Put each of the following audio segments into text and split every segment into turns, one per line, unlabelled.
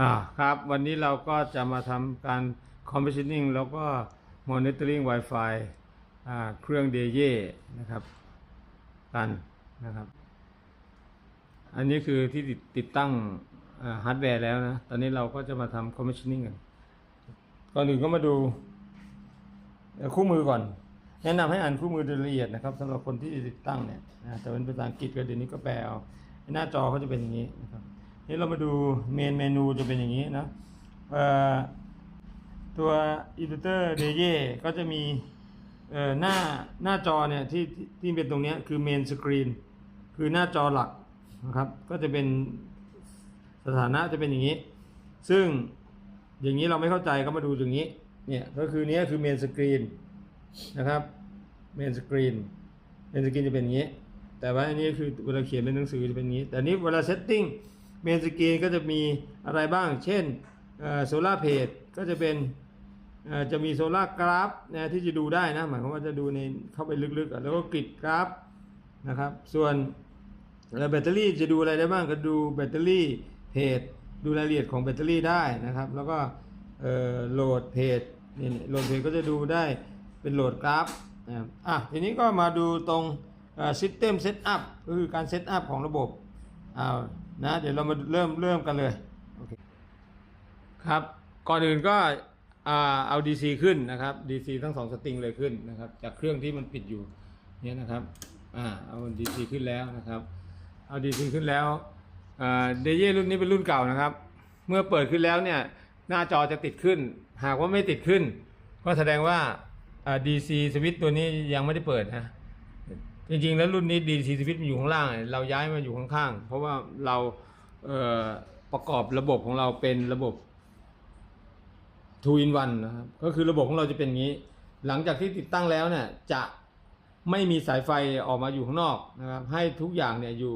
อ่าครับวันนี้เราก็จะมาทำการ commissioning แล้วก็ monitoring Wi-Fi อ่าเครื่อง d j นะครับกันนะครับ อันนี้คือที่ติดติดตั้งฮาร์ดแวร์แล้วนะ ตอนนี้เราก็จะมาทำ commissioning กัน ก่อนอื่นก็มาดูคู่มือก่อน แนะนำให้อ่านคู่มือโดยละเอียดนะครับสำหรับคนที่ติดตั้งเนี่ยนะแต่เป็นภาษาอังกฤษก็เดี๋ยวนี้ก็แปลเอาหน้าจอเขาจะเป็นอย่างนี้นะครับ นี่เรามาดูเมนเมนูจะเป็นอย่างนี้นะตัวอินเตอร์เดเยก็จะมีหน้าหน้าจอเนี่ยที่ที่ที่เป็นตรงนี้คือเมนสกรีนคือหน้าจอหลักนะครับก็จะเป็นสถานะจะเป็นอย่างนี้ ซึ่งอย่างนี้เราไม่เข้าใจก็มาดูตรงนี้เนี่ยก็คือเนี้ยคือเมนสกรีนนะครับเมนสกรีนเมนสกรีนจะเป็นอย่างนี้ แต่ว่าอันนี้คือเวลาเขียนเป็นหนังสือจะเป็นอย่างนี้ แต่นนี้เวลาเซตติ้ง เมนสกรีนก็จะมีอะไรบ้าง เช่นโซลาร์เพจก็จะเป็นจะมีโซลาร์กราฟนะที่จะดูได้นะหมายความว่าจะดูในเข้าไปลึกๆ แล้วก็กริดกราฟนะครับ ส่วนแล้วแบตเตอรี่จะดูอะไรได้บ้างก็ดูแบตเตอรี่เพจดูรายละเอียดของแบตเตอรี่ได้นะครับ แล้วก็โหลดเพจนี่โหลดเพจก็จะดูได้เป็นโหลดกราฟนะอะทีนี้ก็มาดูตรง System Setup ก็คือการเซตอัพของระบบเอา นะเดี๋ยวเรามาเริ่มเริ่มกันเลยโอเคครับ ก่อนอื่นก็อ่าเอา DC ขึ้นนะครับ DC ทั้งสองสตริงเลยขึ้นนะครับ จากเครื่องที่มันปิดอยู่เนี่ยนะครับอ่าเอา DC ขึ้นแล้วนะครับ เอา DC ขึ้นแล้วอ่าเดเยรุ่นนี้เป็นรุ่นเก่านะครับ เมื่อเปิดขึ้นแล้วเนี่ยหน้าจอจะติดขึ้น หากว่าไม่ติดขึ้น ก็แสดงว่าอ่า DC สวิตช์ตัวนี้ยังไม่ได้เปิดนะ จริงๆ แล้วรุ่นนี้ DC สวิตมันอยู่ข้างล่าง เราย้ายมาอยู่ข้างๆ เพราะว่าเราเประกอบระบบของเราเป็นระบบ2 in 1นะครับ ก็คือระบบของเราจะเป็นงี้ หลังจากที่ติดตั้งแล้วเนี่ย จะไม่มีสายไฟออกมาอยู่ข้างนอกนะครับ ให้ทุกอย่างเนี่ยอยู่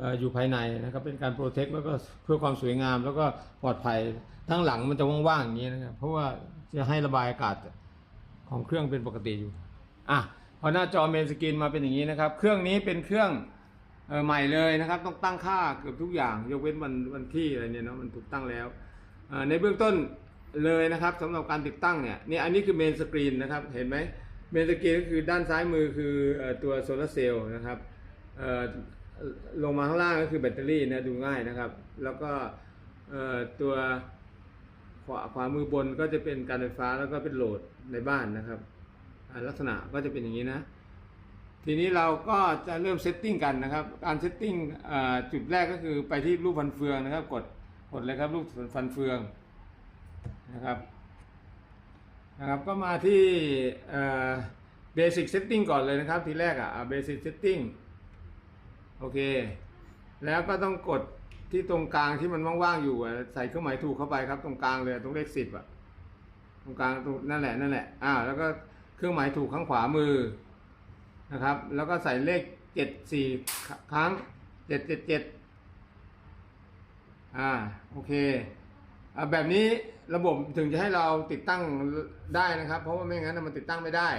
ออยู่ภายในนะครับ เป็นการโปรเทคแล้วก็เพื่อความสวยงามแล้วก็ปลอดภัยทั้งหลังมันจะว่างๆอย่างนี้นะครับ เพราะว่าจะให้ระบายอากาศของเครื่องเป็นปกติอยู่ อะ อหน้าจอเมนสกรีนมาเป็นอย่างนี้นะครับ เครื่องนี้เป็นเครื่องออใหม่เลยนะครับ ต้องตั้งค่าเกือบทุกอย่าง ยกเว้นวันวันที่อะไรเนี่ยเนาะมันถูกตั้งแล้ว ในเบื้องต้นเลยนะครับสำหรับการติดตั้งเนี่ยนี่อันนี้คือเมนสกรีนนะครับเห็นไหมเมนสกรีนก็คือด้านซ้ายมือคือตัวโซลาร์เซลล์นะครับลงมาข้างล่างก็คือแบตเตอรี่นะดูง่ายนะครับ แล้วก็ตัวขวาขวามือบนก็จะเป็นการไฟฟ้าแล้วก็เป็นโหลดในบ้านนะครับ ลักษณะก็จะเป็นอย่างนี้นะ ทีนี้เราก็จะเริ่มเซตติ้งกันนะครับ การเซตติ้งจุดแรกก็คือไปที่รูปฟันเฟืองนะครับ กดกดเลยครับรูปฟันเฟืองนะครับนะครับก็มาที่เบสิ c เซตติ้งก่อนเลยนะครับ ทีแรกอะเบสิ c เซตติ้งโอเค แล้วก็ต้องกดที่ตรงกลางที่มันว่างๆอยู่อะใส่เครื่องหมายถูกเข้าไปครับ ตรงกลางเลยตรงเลขสิบอะตรงกลางตรงนั่นแหละนั่นแหละอ่าแล้วก็ เครื่องหมายถูกข้างขวามือนะครับ แล้วก็ใส่เลขเจ็ดสี่ครั้งเจ็ดเจ็ดเจ็ดอ่า โอเคอ่าแบบนี้ระบบถึงจะให้เราติดตั้งได้นะครับ เพราะว่าไม่งั้นมันติดตั้งไม่ได้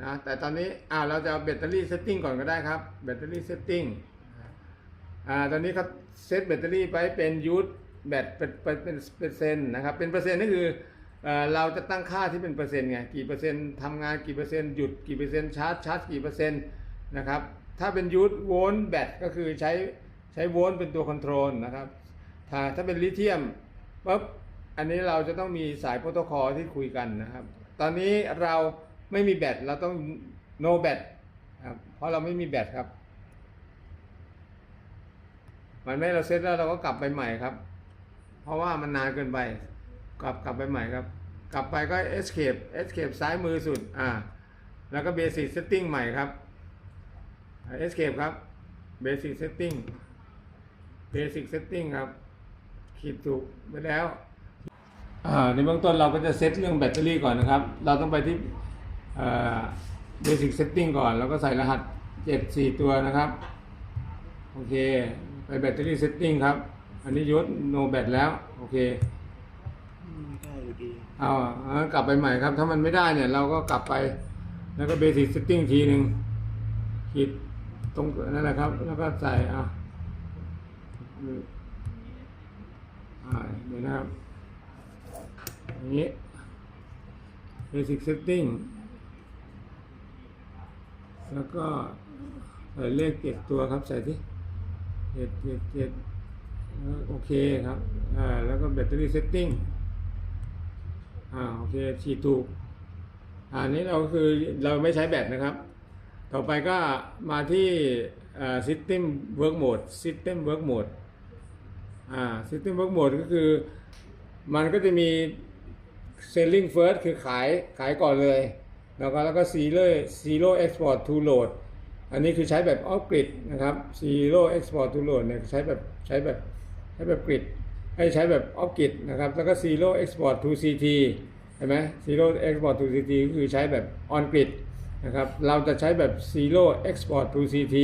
นะแต่ตอนนี้อ่าเราจะเอาแบตเตอรี่เซตติ้งก่อนก็ได้ครับแบตเตอรี่เซตติ้งอ่าตอนนี้ครับเซตแบตเตอรี่ไปเป็นยูทแบตเป็นเป็นเป็นเปอร์เซ็นต์นะครับเป็นเปอร์เซ็นต์ก็คือ เราจะตั้งค่าที่เป็นเปอร์เซ็นต์ไงกี่เปอร์เซ็นต์ทำงานกี่เปอร์เซ็นต์หยุดกี่เปอร์เซ็นต์ชาร์จชาร์จกี่เปอร์เซ็นต์นะครับถ้าเป็นยูทโวลต์แบตก็คือใช้ใช้โวลต์เป็นตัวคอนโทรลนะครับถ้าถ้าเป็นลิเธียมปุ๊บอันนี้เราจะต้องมีสายโปรโตคอลที่คุยกันนะครับ ตอนนี้เราไม่มีแบตเราต้อง no แบตครับเพราะเราไม่มีแบตครับมันไม่เราเซตแล้วเราก็กลับไปใหม่ครับ เพราะว่ามันนานเกินไป กลับกลับไปใหม่ครับ กลับไปก็ escape escape ซ้ายมือสุด อ่า แล้วก็ basic setting ใหม่ครับ escape ครับ basic setting basic setting ครับขีดถูกไปแล้ว อ่า ในเบื้องต้นเราก็จะเซตเรื่องแบตเตอรี่ก่อนนะครับ เราต้องไปที่อ่า basic setting ก่อน แล้วก็ใส่รหัส 7 4 ตัวนะครับ โอเค ไปแบตเตอรี่เซตติ้งครับ อันนี้ยศโนแบตแล้ว โอเค
ได้อยู่ดี
เอาเอากลับไปใหม่ครับ ถ้ามันไม่ได้เนี่ย เราก็กลับไป แล้วก็เบสิ c เซตติ้งทีหนึ่งขีดตรงนั่นแหละครับ แล้วก็ใส่เอาอ่าเดี๋ยวนะครับอย่างนี้ basic setting แล้วก็ใส่เลขเจ็ดตัวครับใส่ที่เจ็ดเจ็ดเจ็ดโอเคครับอ่าแล้วก็แบตเตอรี่เซตติ้ง อ่าโอเคฉีดถูกอันนี้เราคือเราไม่ใช้แบตนะครับ ต่อไปก็มาที่ system work mode system work mode อ่า system work mode ก็คือ มันก็จะมี selling first คือขายขายก่อนเลย แล้วก็แล้วก็ zero zero export to load อันนี้คือใช้แบบ off grid นะครับ zero export to load เนี่ยใช้แบบใช้แบบใช้แบบ grid ให้ใช้แบบ off grid นะครับ แล้วก็ zero export to CT เห็นไหม zero export to CT ก็คือใช้แบบ on grid นะครับ เราจะใช้แบบ zero export to CT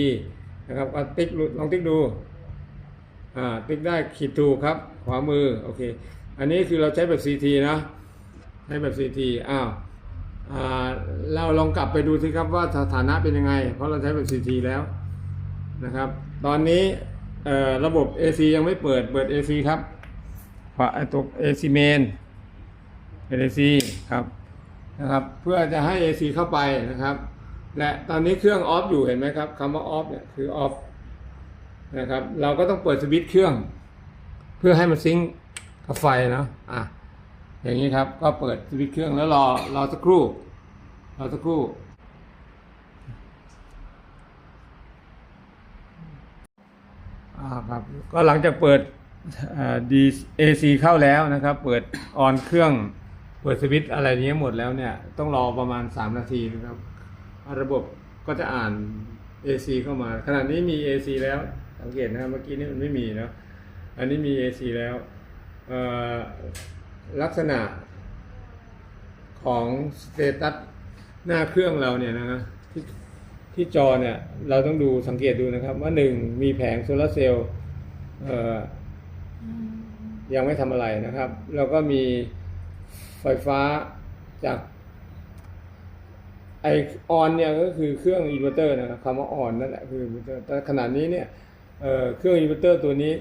นะครับก็ติ๊กลองติ๊กดู อ่า ติ๊กได้ขีดถูกครับ ขวามือ โอเค อันนี้คือเราใช้แบบ CT นะ ใช้แบบ CT อ้าวอ่าเราลองกลับไปดูสิครับว่าสถานะเป็นยังไง เพราะเราใช้แบบ CT แล้วนะครับ ตอนนี้ระบบ AC ยังไม่เปิด เปิด AC ครับาไอตัว AC main เป็น AC ครับนะครับเพื่อจะให้ AC เข้าไปนะครับ และตอนนี้เครื่องออฟอยู่เห็นไหมครับคำว่าออฟเนี่ยคือออฟนะครับเราก็ต้องเปิดสวิตช์เครื่อง เพื่อให้มันซิงก์กับไฟเนาะอะอย่างนี้ครับก็เปิดสวิตช์เครื่องแล้วรอรอสักครู่รอสักครู่อ่าครับก็หลังจากเปิด ดีเอซีเข้าแล้วนะครับ เปิดออนเครื่องเปิดสวิตช์อะไรนี้หมดแล้วเนี่ย ต้องรอประมาณ 3 นาทีนะครับ ระบบก็จะอ่าน AC เข้ามา ขณะนี้มี AC แล้วสังเกตนะครับเมื่อกี้นี้มันไม่มีเนาะอันนี้มี AC แล้วลักษณะของสเตตัสหน้าเครื่องเราเนี่ยนะที่ที่จอเนี่ย เราต้องดูสังเกตดูนะครับ ว่าหนึ่งมีแผงโซลาร์เซลล์ ยังไม่ทำอะไรนะครับ แล้วก็มีไฟฟ้าจากไอออนเนี่ยก็คือเครื่องอินเวอร์เตอร์นะครับคำว่าออนนั่นแหละคืออินเวอร์เตอร์แต่ขนาดนี้เนี่ยเเครื่องอินเวอร์เตอร์ตัวนี้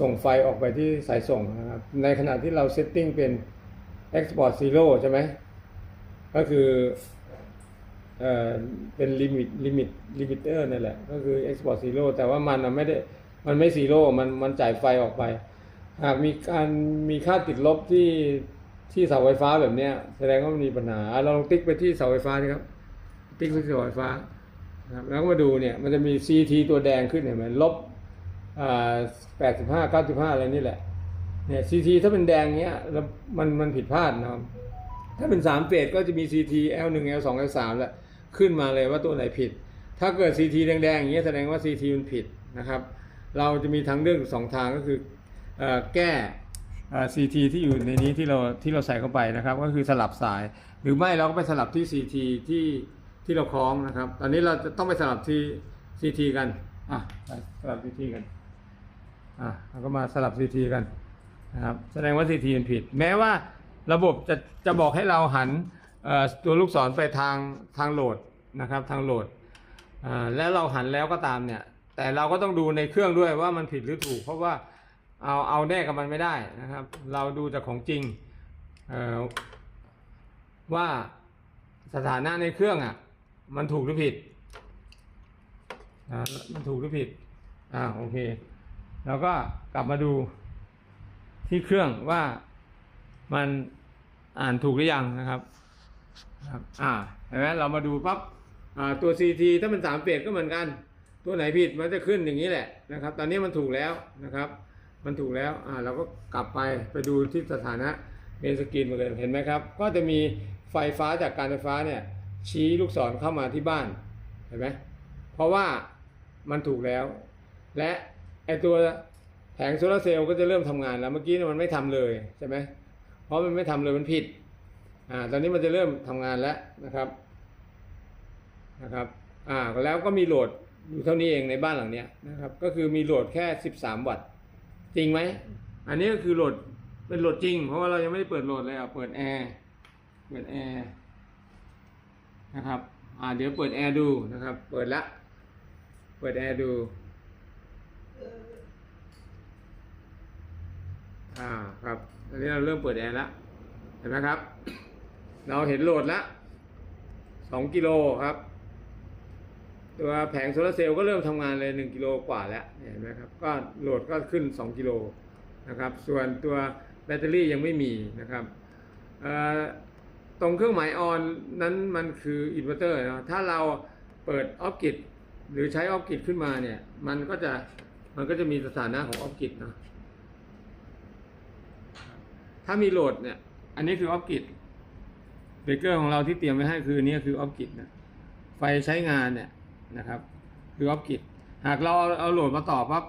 ส่งไฟออกไปที่สายส่งนะครับในขณะที่เราเซตติ้งเป็น export zero ใช่ไหมก็คือเอ่อเป็นลิมิตลิมิตลิมิเตอร์นั่นแหละก็คือ export zero แต่ว่ามันไม่ได้มันไม่ zero มันมันจ่ายไฟออกไป หากมีการมีค่าติดลบที่ที่เสาไฟฟ้าแบบเนี้ย แสดงว่ามันมีปัญหาเราลองติ๊กไปที่เสาไฟฟ้านี่ครับ ติ๊กไปที่เสาไฟฟ้านะครับแล้วก็มาดูเนี่ยมันจะมี CT ตัวแดงขึ้นเห็นไหมลบอ่าแปดสิบห้าเก้าสิบห้าอะไรนี่แหละเนี่ย CT ถ้าเป็นแดงเนี้ยแล้วมันมันผิดพลาดนะครับ ถ้าเป็นสามเฟสก็จะมี CT L1 L2 L3 แหละขึ้นมาเลยว่าตัวไหนผิด ถ้าเกิด CT แดงๆอย่างเงี้ยแสดงว่า CT มันผิดนะครับ เราจะมีทางเลือกสองทางก็คือ แก้เอ่อ CT ที่อยู่ในนี้ที่เราที่เราใส่เข้าไปนะครับ ก็คือสลับสาย หรือไม่เราก็ไปสลับที่ CT ที่ที่เราคล้องนะครับ ตอนนี้เราจะต้องไปสลับที่ CT กันอะสลับ CT กันอะเราก็มาสลับ CT กันนะครับแสดงว่า CT มันผิด แม้ว่าระบบจะจะบอกให้เราหันตัวลูกศรไปทางทางโหลดนะครับทางโหลดแล้วเราหันแล้วก็ตามเนี่ยแต่เราก็ต้องดูในเครื่องด้วยว่ามันผิดหรือถูก เพราะว่า เอาเอาแน่กับมันไม่ได้นะครับ เราดูจากของจริงว่าสถานะในเครื่องอะ มันถูกหรือผิดอ่ามันถูกหรือผิดอ่าโอเคเราก็กลับมาดูที่เครื่องว่ามันอ่านถูกหรือยังนะครับครับอ่าเห็นไหมเรามาดูปั๊บอ่าตัว CT ถ้าเป็นสามเฟสก็เหมือนกัน ตัวไหนผิดมันจะขึ้นอย่างนี้แหละนะครับ ตอนนี้มันถูกแล้วนะครับ มันถูกแล้วอ่าเราก็กลับไปไปดูที่สถานะเมนสกรีนมาเลยเห็นไหมครับ ก็จะมีไฟฟ้าจากการไฟฟ้าเนี่ยชี้ลูกศรเข้ามาที่บ้านเห็นไหมเพราะว่ามันถูกแล้ว และไอตัวแผงโซลาร์เซลล์ก็จะเริ่มทำงานแล้วเมื่อกี้เนี่ยมันไม่ทำเลยใช่ไหมเพราะมันไม่ทำเลยมันผิดอ่าตอนนี้มันจะเริ่มทำงานแล้วนะครับนะครับอ่าแล้วก็มีโหลดอยู่เท่านี้เองในบ้านหลังเนี้ยนะครับก็คือมีโหลดแค่ 13 วัตต์ จริงไหม อันนี้ก็คือโหลดเป็นโหลดจริง เพราะว่าเรายังไม่ได้เปิดโหลดเลยอะ เปิดแอร์ เปิดแอร์นะครับ อ่า เดี๋ยวเปิดแอร์ดูนะครับ เปิดละ เปิดแอร์ดู อ่า ครับ อันนี้เราเริ่มเปิดแอร์แล้วเห็นไหมครับ เราเห็นโหลดล้วสองกิโลครับ ตัวแผงโซลาร์เซลล์ก็เริ่มทำงานเลยหนึ่งกิโลกว่าแล้วเห็นไหมครับก็โหลดก็ขึ้นสองกิโลนะครับส่วนตัวแบตเตอรี่ยังไม่มีนะครับตรงเครื่องหมายออนนั้นมันคืออินเวอร์เตอร์นะถ้าเราเปิดออฟกิดหรือใช้ออฟกิดขึ้นมาเนี่ยมันก็จะมันก็จะมีสถานะของออฟกิดเนะถ้ามีโหลดเนี่ยอันนี้คือออฟกิดเบรกเกอร์ของเราที่เตรียมไว้ให้คืออันนี้คือออฟกิดนะไฟใช้งานเนี่ย นะครับคือออฟกิดหากเราเอาเอาโหลดมาต่อปั๊บ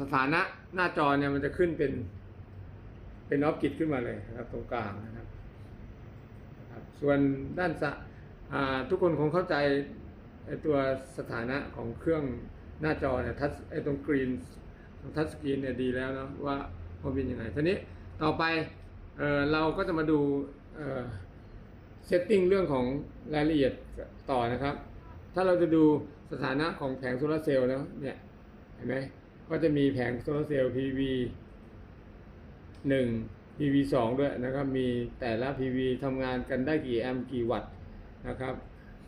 สถานะหน้าจอเนี่ยมันจะขึ้นเป็น เป็นออฟกิดขึ้นมาเลยนะครับ ตรงกลางนะครับครับ ส่วนด้านสะทุกคนคงเข้าใจไอตัวสถานะของเครื่องหน้าจอเนี่ยทัชไอตรงกรีนตรงทัชสกรีนเนี่ยดีแล้วเนาะว่ามันเป็นยังไงทีนี้ต่อไปเอเราก็จะมาดู เซตติ้งเรื่องของรายละเอียดต่อนะครับ ถ้าเราจะดูสถานะของแผงโซลาร์เซลล์แล้วเนี่ยเห็นไหมก็จะมีแผงโซลาร์เซลล์ PV หนึ่ง PV สองด้วยนะครับ มีแต่ละ PV ทำงานกันได้กี่แอมป์กี่วัตต์นะครับ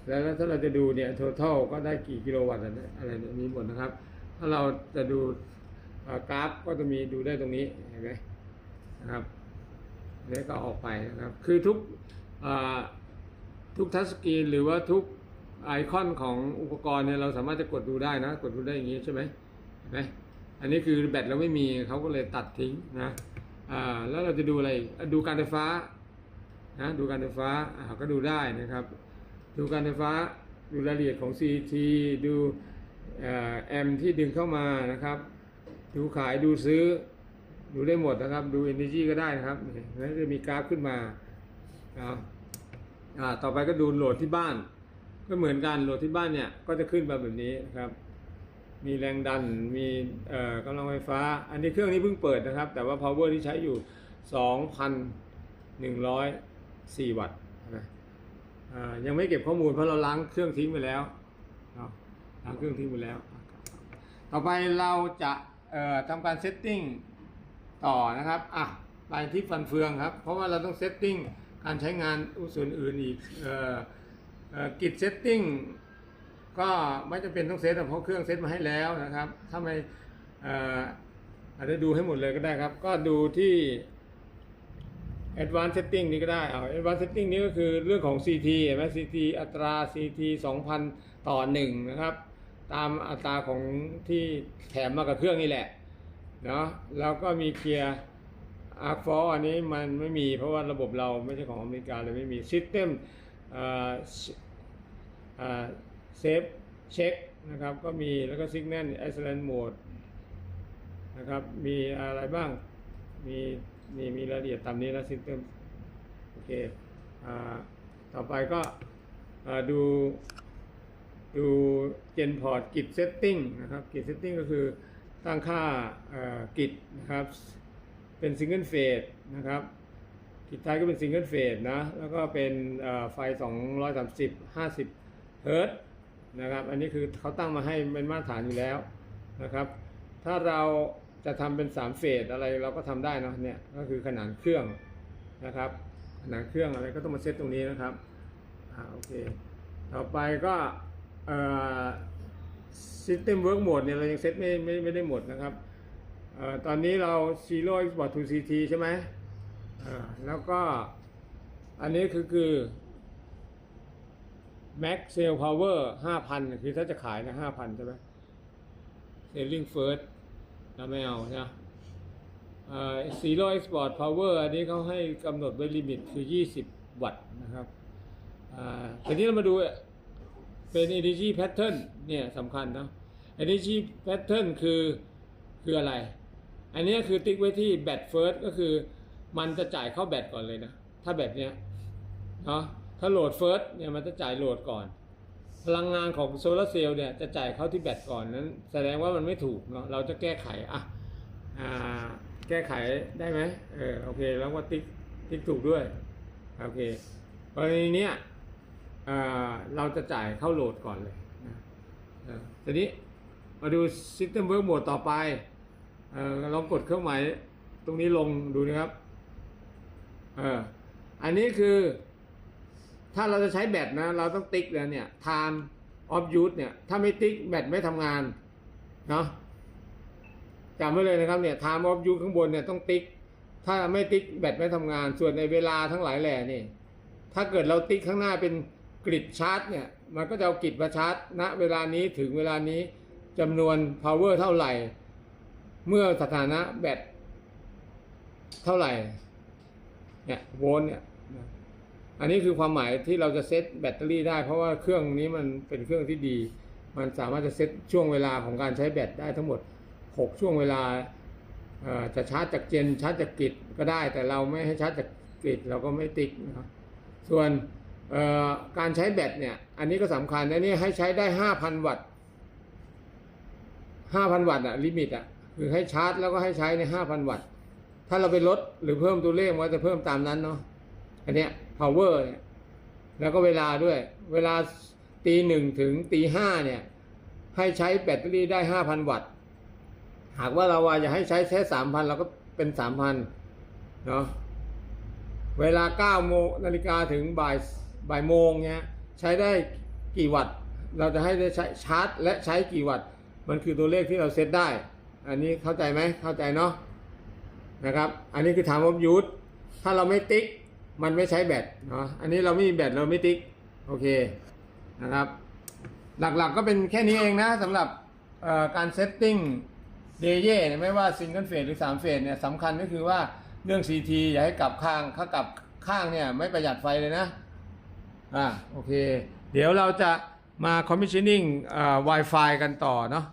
แล้วถ้าเราจะดูเนี่ย total ก็ได้กี่กิโลวัตต์อะไรอะไรเนี่ยมีหมดนะครับ ถ้าเราจะดูกราฟก็จะมีดูได้ตรงนี้เห็นไหมนะครับอันนี้ก็ออกไปนะครับ คือทุก ทุกทัชสกรีนหรือว่าทุกไอคอนของอุปกรณ์เนี่ยเราสามารถจะกดดูได้นะ กดดูได้อย่างนี้ใช่ไหมเห็นไหมอันนี้คือแบตเราไม่มีเขาก็เลยตัดทิ้งนะแล้วเราจะดูอะไรดูการไฟฟ้านะดูการไฟฟ้าก็ดูได้นะครับ ดูการไฟฟ้าดูรายละเอียดของ CT ดูแอมที่ดึงเข้ามานะครับ ดูขายดูซื้อดูได้หมดนะครับ ดู Energy ก็ได้นะครับนี่แล้วจะมีกราฟขึ้นมา อ่าอ่าต่อไปก็ดูโหลดที่บ้าน ก็เหมือนกันโหลดที่บ้านเนี่ยก็จะขึ้นมาแบบนี้นะครับ มีแรงดันมีเอ่อกำลังไฟฟ้า อันนี้เครื่องนี้เพิ่งเปิดนะครับ แต่ว่า power ที่ใช้อยู่ 2,104 วัตต์นะอ่ายังไม่เก็บข้อมูลเพราะเราล้างเครื่องทิ้งไปแล้วเนาะล้างเครื่องทิ้งไปแล้ว ต่อไปเราจะเอ่อทำการเซตติ้งต่อนะครับอะไปที่ฟันเฟืองครับ เพราะว่าเราต้องเซตติ้ง การใช้งานส่วนอื่นอีกกิจเซตติ้งก็ไม่จำเป็นต้องเซตเพราะเครื่องเซตมาให้แล้วนะครับ ถ้าไม่เอ่ออาจจะดูให้หมดเลยก็ได้ครับ ก็ดูที่ Advanced Setting นี้ก็ได้เอา Advanced Setting นี้ก็คือเรื่องของ CT เห็นไหม CT อัตรา CT 2,000 ต่อ 1 นะครับ ตามอัตราของที่แถมมากับเครื่องนี่แหละเนาะแล้วก็มีเคลียร์ อาร์ฟออันนี้มันไม่มีเพราะว่าระบบเราไม่ใช่ของอเมริกาเลยไม่มี System เอ่อเซฟเช็คนะครับก็มีแล้วก็ Signal Isolate Mode นะครับมีอะไรบ้าง มีมีมีรายละเอียดตามนี้แล้ว System โอเคอต่อไปก็ดูดู Gen Port Git Setting นะครับ Git Setting ก็คือตั้งค่าอ่า Git นะครับ เป็น Single Phase นะครับกิจท้ายก็เป็น Single Phase นะ แล้วก็เป็นอ่าไฟ 230 50 เฮิร์ตนะครับ อันนี้คือเขาตั้งมาให้เป็นมาตรฐานอยู่แล้วนะครับ ถ้าเราจะทำเป็น 3 เฟสอะไรเราก็ทำได้นะเนี่ย ก็คือขนาดเครื่องนะครับ ขนาดเครื่องอะไรก็ต้องมาเซตตรงนี้นะครับ อ่าโอเค ต่อไปก็เอ่อ System Work Mode เนี่ยเรายังเซตไม่ไม่ไม่ได้หมดนะครับ ตอนนี้เรา Zero Export to CT ใช่ไหมแล้วก็อันนี้คือคือ Max Sale Power 5,000 คือถ้าจะขายนะ 5,000 ใช่ไหม Selling First เราไม่เอานะเอ่อ Zero Export Power อันนี้เขาให้กำหนดไว้ลิมิตคือ 20 วัตต์นะครับทีนี้เรามาดูเป็น Energy Pattern เนี่ยสำคัญนะ Energy Pattern คือคืออะไร อันนี้คือติ๊กไว้ที่แบต First ก็คือมันจะจ่ายเข้าแบตก่อนเลยนะ ถ้าแบบเนี้ยเนาะถ้าโหลดเฟิร์สเนี่ยมันจะจ่ายโหลดก่อน พลังงานของโซลาร์เซลล์เนี่ยจะจ่ายเข้าที่แบตก่อนนั้น แสดงว่ามันไม่ถูกเนาะเราจะแก้ไขอะอ่าแก้ไขได้ไหมเออโอเคแล้วก็ติ๊กติ๊กถูกด้วยโอเคกรณีเนี้ยอ่าเราจะจ่ายเข้าโหลดก่อนเลยนะเออทีนี้มาดู System Work Mode ต่อไป เออลองกดเครื่องหมายตรงนี้ลงดูนะครับเอออันนี้คือ ถ้าเราจะใช้แบตนะ เราต้องติ๊กแล้วเนี่ย time of use เนี่ย ถ้าไม่ติ๊กแบตไม่ทำงานเนาะจำไว้เลยนะครับเนี่ย time of use ข้างบนเนี่ยต้องติ๊ก ถ้าไม่ติ๊กแบตไม่ทำงาน ส่วนในเวลาทั้งหลายแหล่นี่ ถ้าเกิดเราติ๊กข้างหน้าเป็นกริดชาร์จเนี่ย มันก็จะเอากริดมาชาร์จณเวลานี้ถึงเวลานี้จำนวน power เท่าไหร่ เมื่อสถานะแบตเท่าไหร่ เนี่ยโวลต์เนี่ยอันนี้คือความหมายที่เราจะเซตแบตเตอรี่ได้ เพราะว่าเครื่องนี้มันเป็นเครื่องที่ดี มันสามารถจะเซตช่วงเวลาของการใช้แบตได้ทั้งหมด 6 ช่วงเวลาจะชาร์จจากเจนชาร์จจากกริดก็ได้ แต่เราไม่ให้ชาร์จจากกริดเราก็ไม่ติ๊กนะครับส่วนการใช้แบตเนี่ย อันนี้ก็สำคัญนะนี่ให้ใช้ได้ 5,000 วัตต์ 5,000 วัตต์อะลิมิตอะ คือให้ชาร์จแล้วก็ให้ใช้ใน 5,000 วัตต์ ถ้าเราไปลดหรือเพิ่มตัวเลขมันจะเพิ่มตามนั้นเนาะ อันเนี้ย power เนี่ยแล้วก็เวลาด้วย เวลาตีหนึ่งถึงตีห้าเนี่ย ให้ใช้แบตเตอรี่ได้ 5,000 วัตต์ หากว่าเราว่าจะให้ใช้แค่3,000เราก็เป็น 3,000 เนาะ เวลา9โมงนาฬิกาถึงบ่ายบ่ายโมงเนี่ยใช้ได้กี่วัตต์ เราจะให้ได้ใช้ชาร์จ และใช้กี่วัตต์ มันคือตัวเลขที่เราเซตได้ อันนี้เข้าใจไหมเข้าใจเนาะนะครับ อันนี้คือถามว่ายูทถ้าเราไม่ติ๊กมันไม่ใช้แบตเนาะอันนี้เราไม่มีแบตเราไม่ติ๊กโอเคนะครับ หลักๆก็เป็นแค่นี้เองนะสำหรับการเซตติ้งเดเย่เย่ไม่ว่าซิงเกิลเฟสหรือ3เฟสเนี่ยสำคัญก็คือว่าเรื่อง CT อย่าให้กลับข้างถ้ากลับข้างเนี่ยไม่ประหยัดไฟเลยนะอ่าโอเค เดี๋ยวเราจะมา commissioning อ่า Wi-Fi กันต่อเนาะ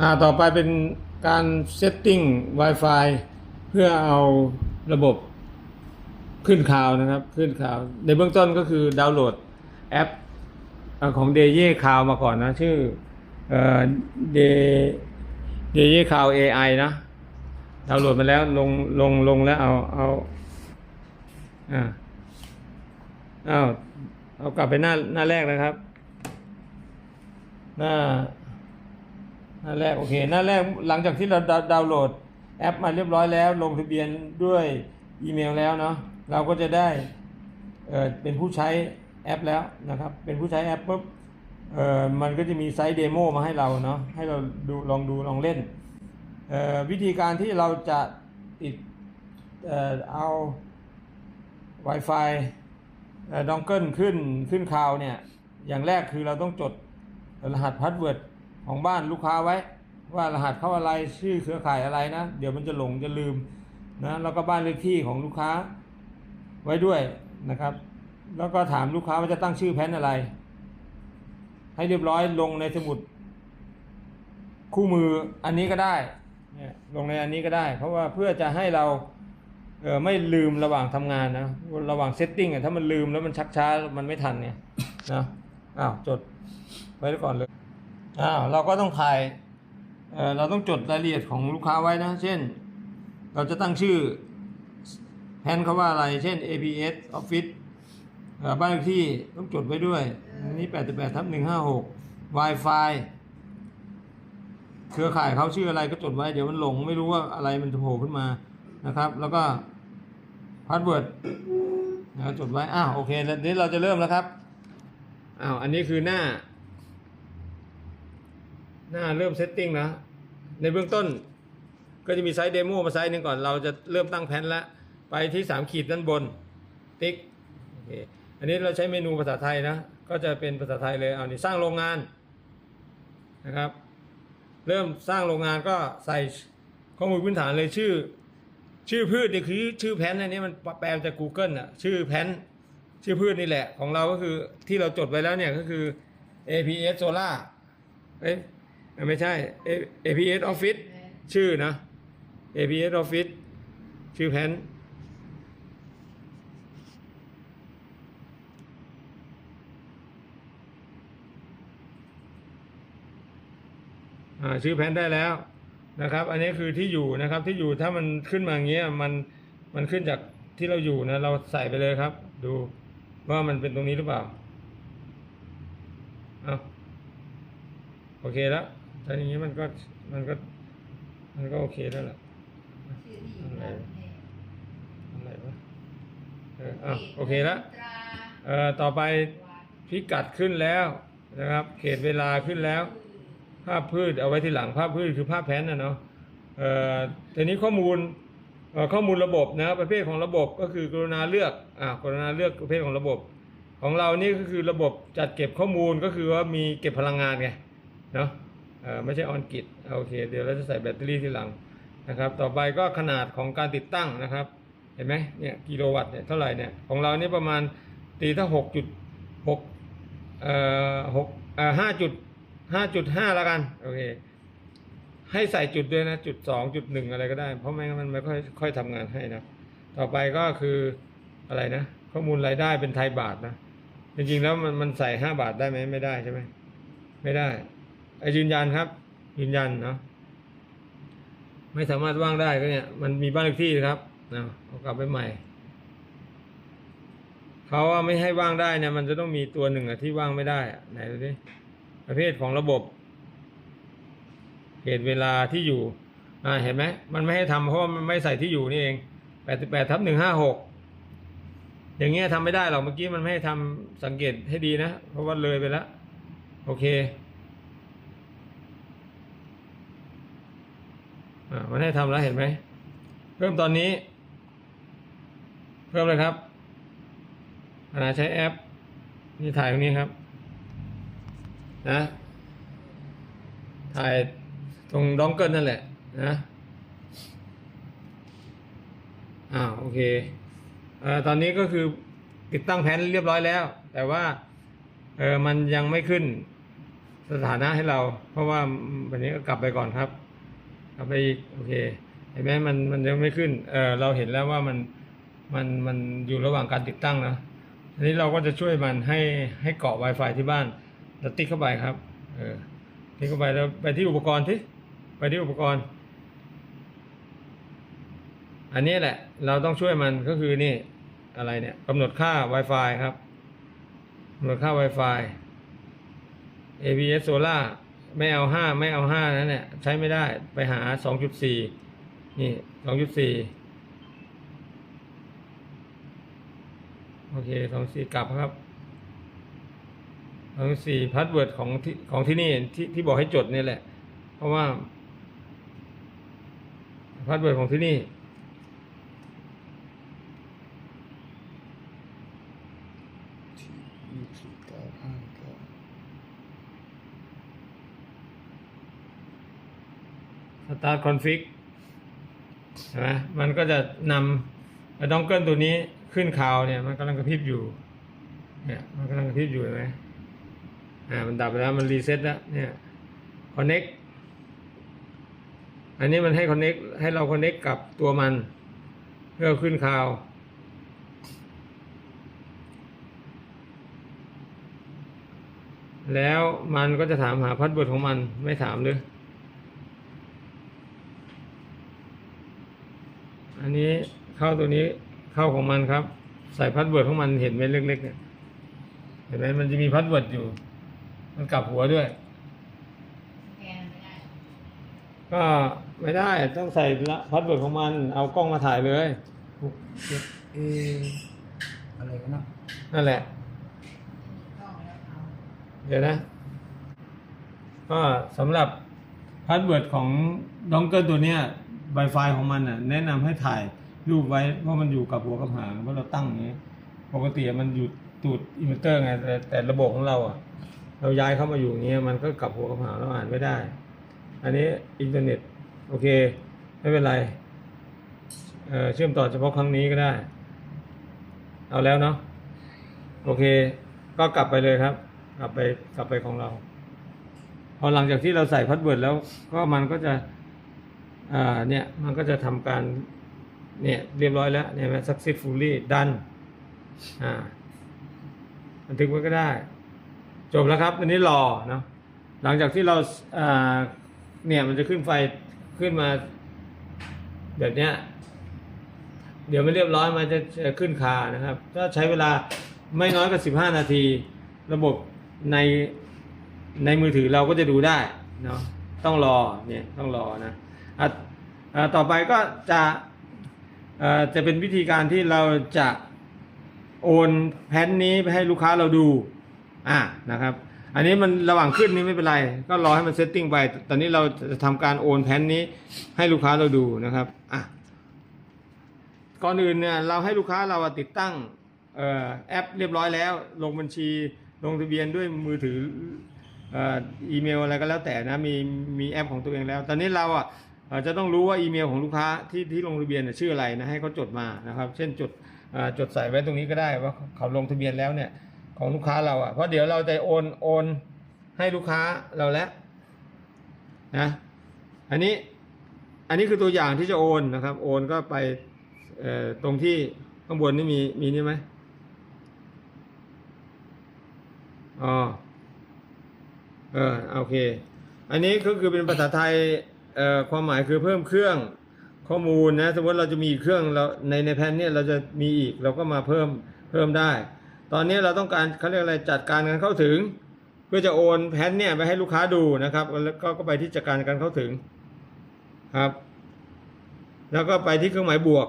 อ่าต่อไปเป็นการ setting Wi-Fi เพื่อเอาระบบขึ้นข่าวนะครับขึ้นข่าว ในเบื้องต้นก็คือดาวน์โหลดแอปเอ่อของ d j c l o u d มาก่อนนะ ชื่อเอ่อ d d j c l o u d AI นะดาวน์โหลดมาแล้วลงลงลงแล้วเอาเอาอ่าเอาเอากลับไปหน้าหน้าแรกนะครับ หน้า หน้าแรกโอเคหน้าแรกหลังจากที่เราดาวน์โหลดแอปมาเรียบร้อยแล้ว ลงทะเบียนด้วยอีเมลแล้วเนาะเราก็จะได้เออเป็นผู้ใช้แอปแล้วนะครับ เป็นผู้ใช้แอปปุ๊บเออมันก็จะมีไซต์เดโมมาให้เราเนาะให้เราดูลองดูลองเล่นเออวิธีการที่เราจะติดเออเอา Wi-Fi เออดองเกิลขึ้นขึ้นคลาวเนี่ย อย่างแรกคือเราต้องจดรหัสพาสเวิร์ด ของบ้านลูกค้าไว้ ว่ารหัสเข้าอะไรชื่อเครือข่ายอะไรนะ เดี๋ยวมันจะหลงจะลืมนะแล้วก็บ้านเลขที่ของลูกค้าไว้ด้วยนะครับ แล้วก็ถามลูกค้าว่าจะตั้งชื่อแพนอะไร ให้เรียบร้อยลงในสมุด คู่มืออันนี้ก็ได้เนี่ยลงในอันนี้ก็ได้ เพราะว่าเพื่อจะให้เราเออไม่ลืมระหว่างทำงานนะระหว่างเซตติ้งอะถ้ามันลืมแล้วมันชักช้ามันไม่ทันเนี่ยนะอ้าวจดไว้ก่อนเลย อ้าวเราก็ต้องถ่ายเออเราต้องจดรายละเอียดของลูกค้าไว้นะ เช่น เราจะตั้งชื่อแทนเขาว่าอะไร เช่น APS Office บ้านเลขที่ต้องจดไว้ด้วย อันนี้ 88ทับ156 Wi-Fi เครือข่ายเขาชื่ออะไรก็จดไว้ เดี๋ยวมันหลงไม่รู้ว่าอะไรมันจะโผล่ขึ้นมานะครับ แล้วก็พาสเวิร์ดนะจดไว้ อ้าวโอเค แล้วนี้เราจะเริ่มแล้วครับ อ้าว อันนี้คือหน้า หน้าเริ่มเซตติ้งนะในเบื้องต้น ก็จะมีไซต์เดโมมาไซต์หนึ่งก่อน เราจะเริ่มตั้งแผนแล้วไปที่สามขีดด้านบน ติ๊กอันนี้เราใช้เมนูภาษาไทยนะ ก็จะเป็นภาษาไทยเลยเอานี่สร้างโรงงานนะครับ เริ่มสร้างโรงงานก็ใส่ข้อมูลพื้นฐานเลยชื่อ ชื่อพืชนี่คือชื่อแพนอันนี้มันแปลมาจาก Google อะชื่อแพนชื่อพืชนี่แหละของเราก็คือที่เราจดไว้แล้วเนี่ยก็คือ APS Solar เอ้ย ไม่ใช่ A- APS Office ชื่อนะ APS Office ชื่อแพนอ่าชื่อแพนได้แล้วนะครับ อันนี้คือที่อยู่นะครับที่อยู่ถ้ามันขึ้นมาอย่างเงี้ยมันมันขึ้นจากที่เราอยู่นะ เราใส่ไปเลยครับ ดูว่ามันเป็นตรงนี้หรือเปล่าเอาโอเคแล้ว แต่อย่างนี้มันก็มันก็มันก็โอเคแล้วล่ะ
ชื่อดี
อะไร
นะ
อะไรวะเอออะโอเคแล้ว
ตรา
เอ่อต่อไปพิกัดขึ้นแล้วนะครับ เขตเวลาขึ้นแล้ว ภาพพืชเอาไว้ที่หลังภาพพืชคือภาพแผนนะเนาะเอ่อทีนี้ข้อมูลเอ่อข้อมูลระบบนะประเภทของระบบก็คือกรุณาเลือกอ่ากรุณาเลือกประเภทของระบบ ของเรานี่ก็คือระบบจัดเก็บข้อมูลก็คือว่ามีเก็บพลังงานไงเนาะเอ่อ ไม่ใช่ออนกิตโอเค เดี๋ยวเราจะใส่แบตเตอรี่ที่หลังนะครับ ต่อไปก็ขนาดของการติดตั้งนะครับ เห็นไหมเนี่ยกิโลวัตต์เนี่ยเท่าไหร่เนี่ยของเรานี่ประมาณตีถ้าหกจุดหกเอ่อหกเอ่อห้าจุดห้าจุดห้าแล้วกันโอเคให้ใส่จุดด้วยนะจุดสองจุดหนึ่งอะไรก็ได้ เพราะไม่งั้นมันไม่ค่อยค่อยทำงานให้นะต่อไปก็คืออะไรนะ ข้อมูลรายได้เป็นไทยบาทนะจริงๆแล้วมันมันใส่ห้าบาทได้ไหมไม่ได้ใช่ไหมไม่ได้ ยืนยันครับ ยืนยันเนาะไม่สามารถว่างได้ก็เนี่ย มันมีบ้านเลขที่ครับนะเอากลับไปใหม่เขาว่าไม่ให้ว่างได้เนี่ยมันจะต้องมีตัวหนึ่งอะที่ว่างไม่ได้อะไหนดูดิประเภทของระบบเหตุเวลาที่อยู่อ่าเห็นไหมมันไม่ให้ทำเพราะมันไม่ใส่ที่อยู่นี่เองแปดสิบแปดทับหนึ่งห้าหกอย่างเงี้ยทำไม่ได้หรอกเมื่อกี้มันไม่ให้ทำสังเกตให้ดีนะ เพราะว่าเลยไปแล้ว โอเค อ่า มันให้ทำแล้วเห็นไหม เพิ่มตอนนี้ เพิ่มเลยครับอาใช้แอป นี่ถ่ายตรงนี้ครับ นะ ถ่ายตรงดองเกิลนั่นแหละ นะอ่าโอเคเอ่อตอนนี้ก็คือติดตั้งแผนเรียบร้อยแล้ว แต่ว่าเออมันยังไม่ขึ้นสถานะให้เรา เพราะว่าวันนี้ก็กลับไปก่อนครับ กลับไปอีกโอเคเห็นไหมมันมันยังไม่ขึ้นเออเราเห็นแล้วว่ามันมันมันอยู่ระหว่างการติดตั้งนะทีนี้เราก็จะช่วยมันให้ให้เกาะ Wi-Fi ที่บ้านแล้วติ๊กเข้าไปครับเออนี่ก็ไปแล้วไปที่อุปกรณ์ที่ไปที่อุปกรณ์ อันนี้แหละ เราต้องช่วยมันก็คือนี่อะไรเนี่ยกำหนดค่า Wi-Fi ครับกำหนดค่า Wi-Fi ABS Solar ไม่เอาห้าไม่เอาห้านั้นเนี่ยใช้ไม่ได้ไปหาสองจุดสี่นี่สองจุดสี่โอเคสองสี่กลับครับสองสี่พาสเวิร์ดของที่ของที่นี่ที่ที่บอกให้จดนี่แหละ เพราะว่าพาสเวิร์ดของที่นี่
ยี่สิบเก้าห้าเก้า
สตาร์ทคอนฟิกใช่ไหมมันก็จะนำไอ้ดองเกิลตัวนี้ขึ้นข่าวเนี่ยมันกำลังกระพริบอยู่เนี่ยมันกำลังกระพริบอยู่เห็นไหมอ่ามันดับไปแล้วมันรีเซ็ตแล้วเนี่ยคอนเน็กอันนี้มันให้คอนเน็กให้เราคอนเน็กกับตัวมัน เพื่อขึ้นข่าวแล้วมันก็จะถามหาพัสเวิร์ดของมันไม่ถามเลย อันนี้เข้าตัวนี้เข้าของมันครับ ใส่พัสเวิร์ดของมันเห็นไหมเล็กๆเนี่ยเห็นไหมมันจะมีพัสเวิร์ดอยู่ มันกลับหัวด้วย
แกนไม่ได้
ก็ไม่ได้ต้องใส่ละพัสเวิร์ดของมัน เอากล้องมาถ่ายเลย
หกเจ็ดเออะไรกันนะ
นั่นแหละ
มีกล้องแล้วเอา
เดี๋ยวนะ ก็สำหรับพาสเวิร์ดของดองเกิลตัวเนี้ย Wi-Fi ของมันน่ะแนะนำให้ถ่ายรูปไว้เพราะมันอยู่กับหัวกับหางเพราะเราตั้งอย่างนี้ปกติมันอยู่ตูดอินเวอร์เตอร์ไงแต่แต่ระบบของเราอะ เราย้ายเข้ามาอยู่อย่างเงี้ยมันก็กลับหัวกับหางเราอ่านไม่ได้ อันนี้อินเทอร์เน็ตโอเค ไม่เป็นไรเเชื่อมต่อเฉพาะครั้งนี้ก็ได้ เอาแล้วเนาะโอเค ก็กลับไปเลยครับ กลับไปกลับไปของเรา พอหลังจากที่เราใส่พัสเวิร์ดแล้วก็มันก็จะ อ่าเนี่ยมันก็จะทำการเนี่ยเรียบร้อยแล้วเนี่ยไหม successfully done อ่าบันทึกไว้ก็ได้ จบแล้วครับอันนี้รอเนาะหลังจากที่เราอ่าเนี่ยมันจะขึ้นไฟขึ้นมาแบบเนี้ยเดี๋ยวไม่เรียบร้อยมันจะขึ้นคานะครับ ก็ใช้เวลาไม่น้อยกว่า 15 นาที ระบบในในมือถือเราก็จะดูได้เนาะต้องรอเนี่ยต้องรอนะ ต่อไปก็จะจะเป็นวิธีการที่เราจะโอนแผ่นนี้ไปให้ลูกค้าเราดูอะนะครับ อันนี้มันระหว่างขึ้นนี่ไม่เป็นไร ก็รอให้มันเซตติ้งไป ตอนนี้เราจะทำการโอนแผ่นนี้ให้ลูกค้าเราดูนะครับอะก่อนอื่นเนี่ยเราให้ลูกค้าเราติดตั้งออแอปเรียบร้อยแล้ว ลงบัญชีลงทะเบียนด้วยมือถืออ,อ,อีเมลอะไรก็แล้วแต่นะมีมีแอปของตัวเองแล้ว ตอนนี้เราอะ จะต้องรู้ว่าอีเมลของลูกค้าที่ที่ลงทะเบียนชื่ออะไรนะให้เขาจดมานะครับ เช่นจดจดใส่ไว้ตรงนี้ก็ได้ว่าเขาลงทะเบียนแล้วเนี่ยของลูกค้าเราอะเพราะเดี๋ยวเราจะโอนโอนให้ลูกค้าเราแล้วนะอันนี้อันนี้คือตัวอย่างที่จะโอนนะครับ โอนก็ไปตรงที่ข้างบนนี่มีมีนี่ไหมอ๋อเออโอเค อันนี้ก็คือเป็นภาษาไทย เอ่อความหมายคือเพิ่มเครื่องข้อมูลนะสมมติเราจะมีเครื่องเราในในแผ่นเนี่ยเราจะมีอีกเราก็มาเพิ่มเพิ่มได้ ตอนนี้เราต้องการเขาเรียกอะไรจัดการการเข้าถึง เพื่อจะโอนแผ่นเนี่ยไปให้ลูกค้าดูนะครับแล้วก็ก็ไปที่จัดการการเข้าถึงครับ แล้วก็ไปที่เครื่องหมายบวก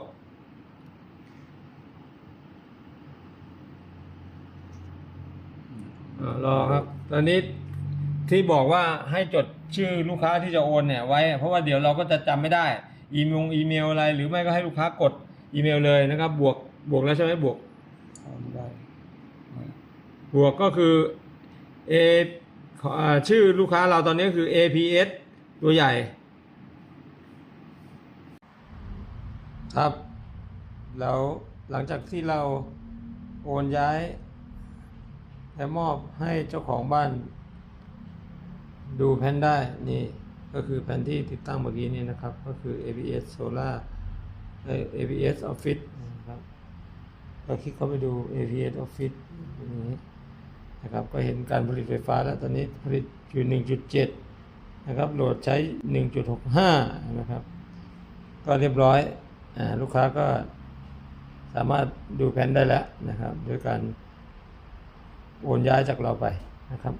รอครับ ตอนนี้ที่บอกว่าให้จด ชื่อลูกค้าที่จะโอนเนี่ยไว้ เพราะว่าเดี๋ยวเราก็จะจำไม่ได้ อีเมลอีเมลอะไรหรือไม่ก็ให้ลูกค้ากดอีเมลเลยนะครับ บวกบวกแล้วใช่ไหมบวกบวกก็คือ A ขอชื่อลูกค้าเราตอนนี้คือ APS ตัวใหญ่ ครับ แล้วหลังจากที่เราโอนย้าย และมอบให้เจ้าของบ้าน ดูแผ่นได้นี่ก็คือแผ่นที่ติดตั้งเมื่อกี้นี้นะครับ ก็คือ ABS Solar ABS Office นะครับเราคลิกเข้าไปดู ABS Office ตรงนี้นะครับก็เห็นการผลิตไฟฟ้าแล้วตอนนี้ผลิตอยู่1.7 นะครับ โหลดใช้ 1.65 นะครับ ก็เรียบร้อยอลูกค้าก็สามารถดูแผ่นได้แล้วนะครับ โดยการโอนย้ายจากเราไปนะครับ